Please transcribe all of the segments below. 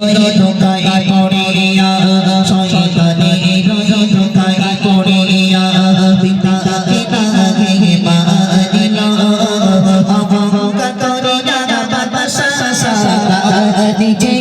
ঢোকাই পড়িয়া শয়তানে ঢোকাই পড়িয়া পিতাকে লাগে মারিল অবজ্ঞা করিয়া বাদশা নিজে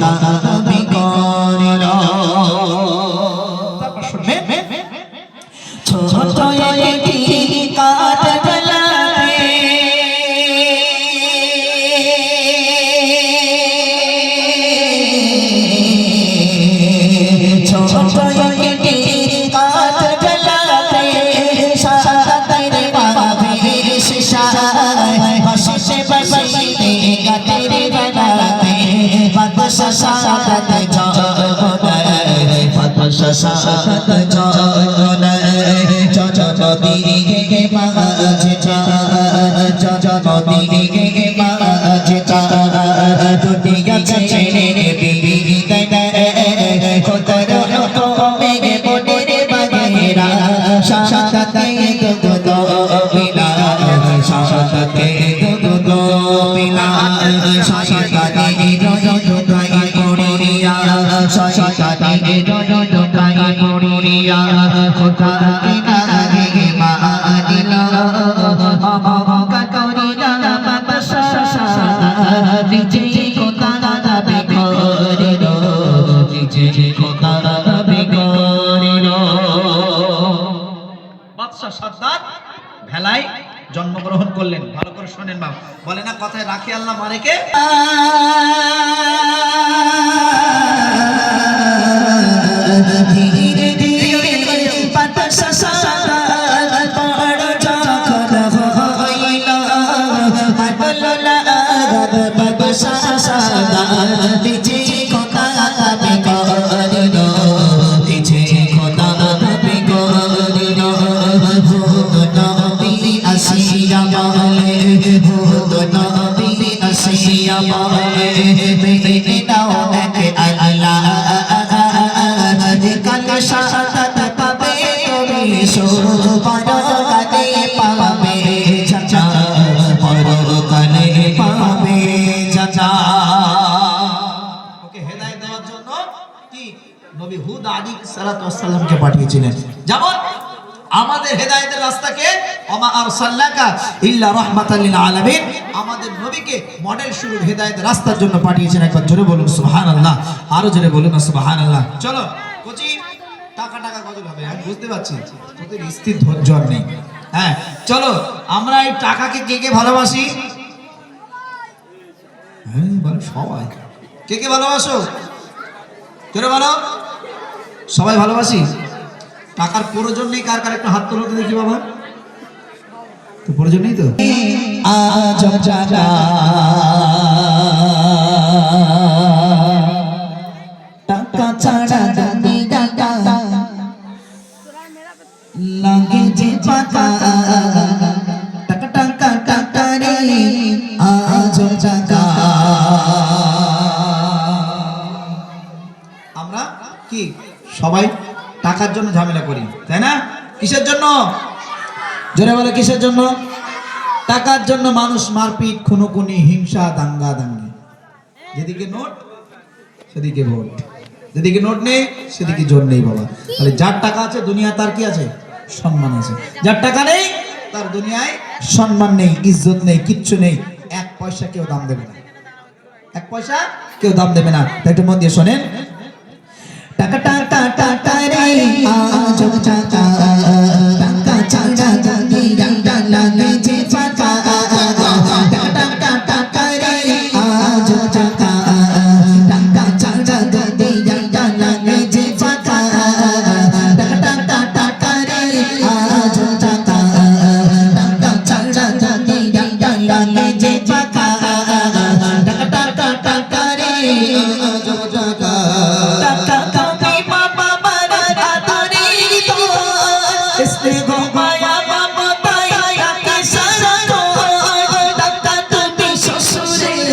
খোদা বাদশা সাদত জয় জনদিকে মাঝে জনদিকে মাঝে বাদশাহ সাদ্দাত ভেলায় জন্মগ্রহণ করলেন। ভালো করে শোনেন বাবা। বলে না, কথায় রাখি আল্লাহ মারেকে। ওকে হেদায়েত দেওয়ার জন্য কি? হুদ পাঠিয়েছিলেন। যেমন আমাদের হেদায়েতের রাস্তাকে আমাদের মডেল শুরু রাস্তার জন্য একবার বলুন আরও জোরে বলুন না টাকা টাকা হবে। বুঝতে ধৈর্য নেই। হ্যাঁ চলো, আমরা এই টাকাকে কে কে ভালোবাসি? হ্যাঁ বলো সবাই। কে কে ভালোবাসো? কেন বলো সবাই ভালোবাসি? টাকার প্রয়োজন নেই কার কার একটা হাত তোলো তো দেখি বাবা। তো প্রয়োজন নেই তো? টাকা ছাড়া লাগে যে পাকা সবাই টাকার জন্য ঝামেলা করি, তাই না? কিসের জন্য? জোরে বলে, কিসের জন্য? টাকার জন্য মানুষ মারপিট, খুনোখুনি, হিংসা, দাঙ্গা, দাঙ্গি। যেদিকে নোট, সেদিকে ভোট। যেদিকে নোট নেই, সেদিকে জোর নেই বাবা। তাহলে যার টাকা আছে দুনিয়া তার কি আছে? সম্মান আছে। যার টাকা নেই, তার দুনিয়ায় সম্মান নেই, ইজ্জত নেই, কিচ্ছু নেই। এক পয়সা কেউ দাম দেবে না। এক পয়সা কেউ দাম দেবে না। একটু মন দিয়ে শোনেন। রে আজ জাগা টাকা ছাড়া দাদি টাকা লাগে যে পাকা টাকা টাকা টাকা রে আজ জাগা টাকা ছাড়া দাদি টাকা লাগে যে পাকা টাকা টাকা টাকা রে আজ জাগা টাকা ছাড়া দাদি টাকা লাগে যে টাকা টাকা টাকা রে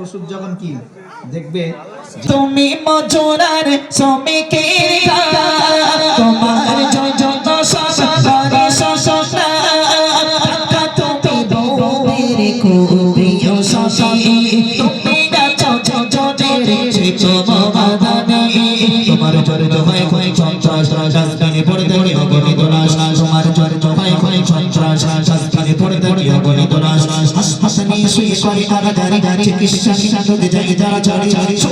শ্বশুর যখন কি দেখবে তুমি মজুরার শ্রমিকের কাজ, তোমার যত সসরা টাকা তুমি বউয়ের খুবইও শশী। তুমি গেছো যোজনের ছোট বাবাদানে তোমার চরিত হয় তোমার হাসপাতালে শুয়ে করে কারাগারে চিকিৎসা সাধক যাই যারা চলে চলে